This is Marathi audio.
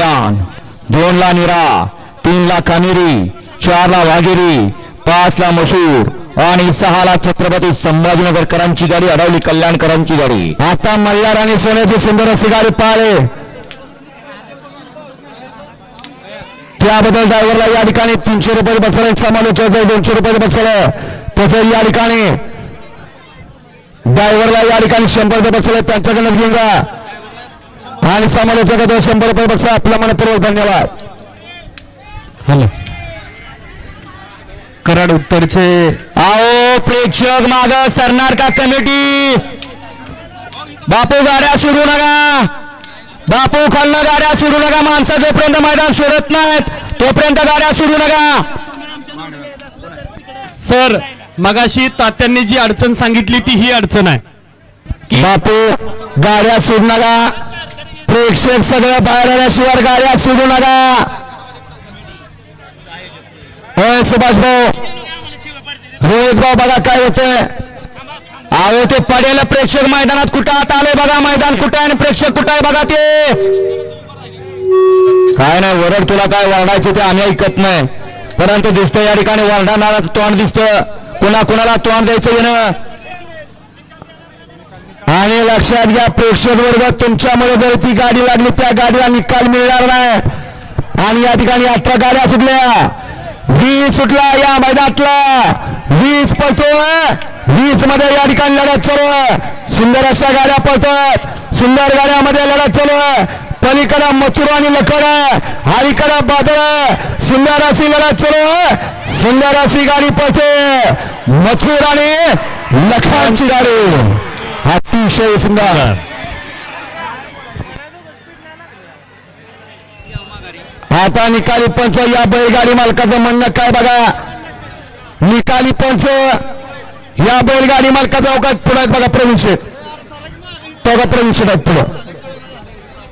कल्याण. दोनला निरा तीनला कानेरी चारला वाघेरी पाच मसूर आणि सहाला छत्रपती संभाजीनगरकरांची गाडी अडवली कल्याणकरांची गाडी. आता मल्हार आणि सोन्याची सुंदर अशी गाडी पाळे त्याबद्दल ड्रायव्हरला या ठिकाणी तीनशे रुपये बसलं एक समालोचक दोनशे रुपये बसलं तसं या ठिकाणी ड्रायव्हरला या ठिकाणी शंभर रुपये बसलं त्यांच्याकडनं घेऊन जा. आणि समालोचक शंभर रुपये बसला आपल्या मनपूर्वक धन्यवाद. हॅलो. कराड उत्तरचे. आओ प्रेक्षक माग सरणार का कमिटी? बापू गाड्या सुरू नका. बापू खालनं गाड्या सुरू नका. माणसं जोपर्यंत मैदान सोडत नाहीत तोपर्यंत गाड्या सुरू नका. सर मगाशी तात्यांनी जी अडचण सांगितली ती ही अडचण आहे. बापू गाड्या सोडू नका. प्रेक्षक सगळं बाहेर आल्याशिवाय गाड्या सोडू नका. होय सुभाष भाऊ. रोहित भाऊ बघा काय होतंय. अहो ते पडेल प्रेक्षक मैदानात. कुठं आता आले बघा मैदान कुठं आहे आणि प्रेक्षक कुठं आहे बघा ते. काय नाही वरड तुला काय वरडायचं ते आम्ही ऐकत नाही. परंतु दिसतं या ठिकाणी वरडाणाराचं तोंड दिसतं. कुणा कुणाला तोंड द्यायचं येणं? आणि लक्षात घ्या प्रेक्षक वर्ग तुमच्यामुळे जर ती गाडी लागली त्या गाडीला निकाल मिळणार नाही. आणि या ठिकाणी अठरा गाड्या सुटल्या. वीज सुटला या मैदानातला. वीज पळतोय. वीजमध्ये या ठिकाणी लढत चालू सुंदर अशा गाड्या पळतात सुंदर गाड्यामध्ये लढत चालू पलीकडे मथुर आणि लखड आहे. बादळ सुंदर अशी लढत चालू सुंदर अशी गाडी पळते. मथुर आणि लखडांची गाडी. अतिशय सुंदर आता निकाली पंच या बैलगाडी मालकाचं म्हणणं काय बघा? निकाली पंच या बैलगाडी मालकाचा अवकाश पुढे बघा प्रवीण शेठ. तो प्रवीण शेठ आहेत पुढं.